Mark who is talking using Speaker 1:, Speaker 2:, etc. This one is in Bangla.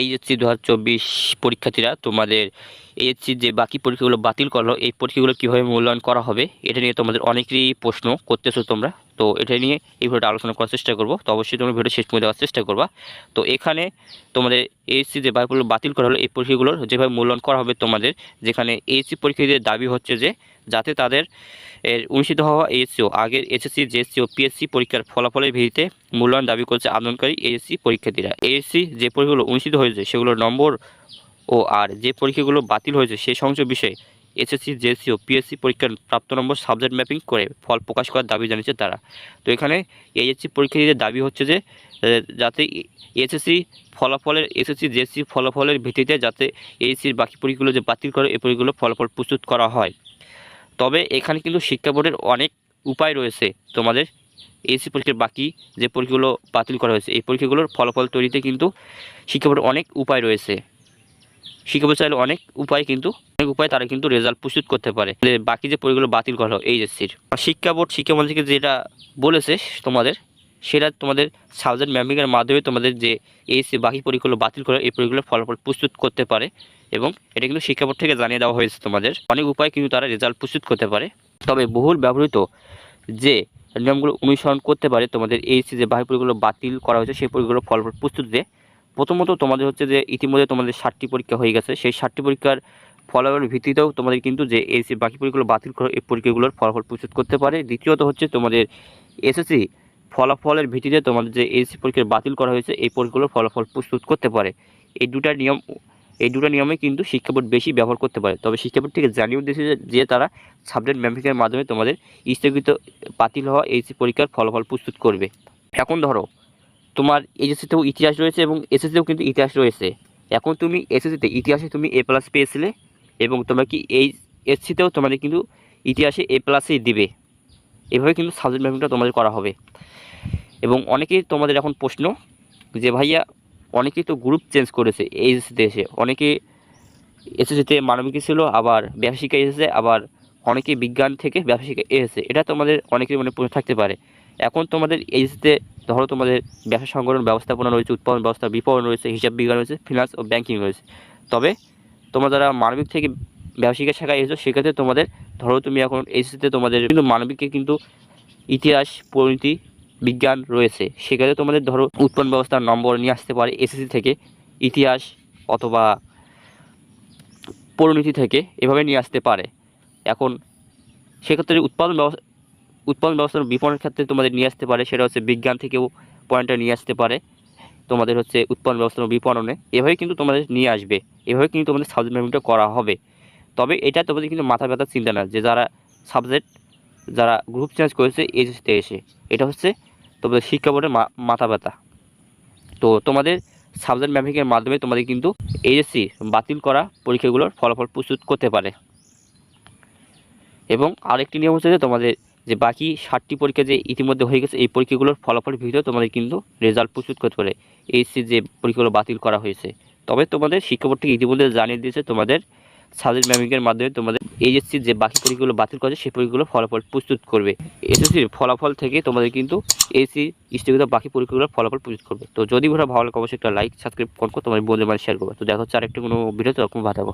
Speaker 1: এইচএসসি দু হাজার চব্বিশ পরীক্ষার্থীরা তোমাদের এইচএসসির যে বাকি পরীক্ষাগুলো বাতিল করল, এই পরীক্ষাগুলো কীভাবে মূল্যায়ন করা হবে, এটা নিয়ে তোমাদের অনেকেরই প্রশ্ন করতেছো তোমরা। তো এটা নিয়ে এই ভিডিওটা আলোচনা করার চেষ্টা করব। তো অবশ্যই তোমরা ভিডিও শেষ পর্যন্ত দেওয়ার চেষ্টা করবা। তো এখানে তোমাদের এইচসি যে বাকিগুলো বাতিল করা হলো, এই পরীক্ষাগুলোর যেভাবে মূল্যায়ন করা হবে তোমাদের, যেখানে এইচসি পরীক্ষার্থীদের দাবি হচ্ছে যে যাতে তাদের, এর অনুষ্ঠিত হওয়া এইচসিও আগের এসএসসি, জেএসসি ও পিএসসি পরীক্ষার ফলাফলের ভিত্তিতে মূল্যায়ন দাবি করছে আবেদনকারী এইচসি পরীক্ষার্থীরা। এইচসি যে পরীক্ষাগুলো অনুষ্ঠিত হয়েছে সেগুলোর নম্বর ও আর, যে পরীক্ষাগুলো বাতিল হয়েছে সেই সংক্রান্ত বিষয়ে এসএসসি, জেএসসি ও পিএসসি পরীক্ষার প্রাপ্ত নম্বর সাবজেক্ট ম্যাপিং করে ফল প্রকাশ করার দাবি জানিয়েছে তারা। তো এখানে এইচএসসি পরীক্ষার্থীদের দাবি হচ্ছে যে যাতে এসএসসি ফলাফলের, এসএসসি, জেএসসি ফলাফলের ভিত্তিতে যাতে এইচসির বাকি পরীক্ষাগুলো যে বাতিল করে এই পরীক্ষাগুলো ফলাফল প্রস্তুত করা হয়। তবে এখানে কিন্তু শিক্ষা বোর্ডের অনেক উপায় রয়েছে তোমাদের। এসি পরীক্ষার বাকি যে পরীক্ষাগুলো বাতিল করা হয়েছে, এই পরীক্ষাগুলোর ফলাফল তৈরিতে কিন্তু শিক্ষা বোর্ডের অনেক উপায় রয়েছে। শিক্ষা বোর্ড চাইলে অনেক উপায় কিন্তু, অনেক উপায় তারা কিন্তু রেজাল্ট প্রস্তুত করতে পারে। বাকি যে পরীক্ষাগুলো বাতিল করা হলো, এইচএসসির। শিক্ষা বোর্ড শিক্ষা মন্ত্রীকে যেটা বলেছে তোমাদের, সেটা তোমাদের সাবজেক্ট ম্যাপিংয়ের মাধ্যমে তোমাদের যে এইচসি বাকি পরীক্ষাগুলো বাতিল করে এই পরীক্ষাগুলোর ফলাফল প্রস্তুত করতে পারে। এবং এটা কিন্তু শিক্ষা বোর্ড থেকে জানিয়ে দেওয়া হয়েছে তোমাদের। অনেক উপায় কিন্তু তারা রেজাল্ট প্রস্তুত করতে পারে। তবে বহুল ব্যবহৃত যে নিয়মগুলো অনুসরণ করতে পারে তোমাদের এইচসি যে বাকি পরীক্ষাগুলো বাতিল করা হয়েছে, সেই পরীক্ষাগুলো ফলাফল প্রস্তুতিতে। প্রথমত তোমাদের হচ্ছে যে ইতিমধ্যে তোমাদের ষাটটি পরীক্ষা হয়ে গেছে। সেই ষাটটি পরীক্ষার ফলাফলের ভিত্তিতেও তোমাদের কিন্তু যে এইচসি বাকি পরীক্ষাগুলো বাতিল করে এই পরীক্ষাগুলোর ফলাফল প্রস্তুত করতে পারে। দ্বিতীয়ত হচ্ছে তোমাদের এসএসসি ফলাফলের ভিত্তিতে তোমাদের যে এইচসি পরীক্ষা বাতিল করা হয়েছে, এই পরীক্ষাগুলোর ফলাফল প্রস্তুত করতে পারে। এই দুটা নিয়ম এই দুটো নিয়মে কিন্তু শিক্ষা বোর্ড বেশি ব্যবহার করতে পারে। তবে শিক্ষা বোর্ড থেকে জানিয়ে দিয়েছে যে- তারা সাবজেক্ট ম্যাপিংয়ের মাধ্যমে তোমাদের স্থগিত বাতিল হওয়া এইচসি পরীক্ষার ফলাফল প্রস্তুত করবে। এখন ধরো, তোমার এইচএসসিতেও ইতিহাস রয়েছে এবং এসএসসিতেও কিন্তু ইতিহাস রয়েছে। এখন তুমি এসএসসিতে ইতিহাসে তুমি এ প্লাস পেয়েছিলে এবং তোমরা কি এই এসসিতেও তোমাদের কিন্তু ইতিহাসে এ প্লাসই দিবে। এভাবে কিন্তু সাবজেক্ট ম্যাপিংটা তোমাদের করা হবে। এবং অনেকেই তোমাদের এখন প্রশ্ন যে, ভাইয়া অনেকেই তো গ্রুপ চেঞ্জ করেছে এইচএসসিতে এসে অনেকে এসএসসিতে মানবিকে ছিল, আবার ব্যবসায়িকা এসেছে, আবার অনেকে বিজ্ঞান থেকে ব্যবসায়িকা এসেছে। এটা তোমাদের অনেকের মনে প্রশ্ন থাকতে পারে। এখন তোমাদের এইচএসসিতে ধরো তোমাদের ব্যবসা সংগঠন ব্যবস্থাপনা রয়েছে, উৎপাদন ব্যবস্থা, বিপণন রয়েছে, হিসাব বিজ্ঞান রয়েছে ফিনান্স ও ব্যাংকিং রয়েছে। তবে তোমরা যারা মানবিক থেকে ব্যবসায়িকা শাখায় এসেছ, সেক্ষেত্রে তোমাদের ধরো তুমি এখন এইচএসসিতে তোমাদের কিন্তু মানবিককে কিন্তু ইতিহাস, পরিণতি বিজ্ঞান রয়েছে, সেক্ষেত্রে তোমাদের ধরো উৎপন্ন ব্যবস্থার নম্বর নিয়ে আসতে পারে এসএসসি থেকে, ইতিহাস অথবা পরিণতি থেকে এভাবে নিয়ে আসতে পারে। এখন সেক্ষেত্রে উৎপাদন ব্যবস্থা উৎপাদন ব্যবস্থার বিপণনের ক্ষেত্রে তোমাদের নিয়ে আসতে পারে, সেটা হচ্ছে বিজ্ঞান থেকেও পয়েন্টটা নিয়ে আসতে পারে। তোমাদের হচ্ছে উৎপাদন ব্যবস্থা বিপণনে এভাবে কিন্তু তোমাদের নিয়ে আসবে, এভাবে কিন্তু তোমাদের সাবজেক্ট ম্যাপিংটা করা হবে। তবে এটা তোমাদের কিন্তু মাথা ব্যথার চিন্তা না, যে যারা সাবজেক্ট যারা গ্রুপ চেঞ্জ করেছে এজেন্সিতে এসে। এটা হচ্ছে তোমাদের শিক্ষা বোর্ডের মাথা ব্যথা। তো তোমাদের সাবজেক্ট ম্যাপিংয়ের মাধ্যমে তোমাদের কিন্তু এইচএসসি বাতিল করা পরীক্ষাগুলোর ফলাফল প্রস্তুত করতে পারে। এবং আরেকটি নিয়ম হচ্ছে যে তোমাদের যে বাকি ষাটটি পরীক্ষা যে ইতিমধ্যে হয়ে গেছে, এই পরীক্ষাগুলোর ফলাফলের ভিতরে তোমাদের কিন্তু রেজাল্ট প্রস্তুত করতে পারে। এইচসি যে পরীক্ষাগুলো বাতিল করা হয়েছে। তবে তোমাদের শিক্ষা বোর্ড থেকে ইতিমধ্যে জানিয়ে দিয়েছে তোমাদের সাবজেক্ট ম্যাপিংয়ের মাধ্যমে তোমাদের এইচএসসির যে বাকি পরীক্ষাগুলো বাতিল করেছে, সেই পরীক্ষাগুলো ফলাফল প্রস্তুত করবে। এসএসসির ফলাফল থেকে তোমাদের কিন্তু এসি স্থগিত বাকি পরীক্ষাগুলোর ফলাফল প্রস্তুত করবে। তো যদি ভিডিও ভালো লাগে, অবশ্যই একটা লাইক সাবস্ক্রাইব করো তোমাদের বন্ধু মানে শেয়ার করবে তো দেখা হচ্ছে আরেকটি কোনো ভিডিও তো থাকো।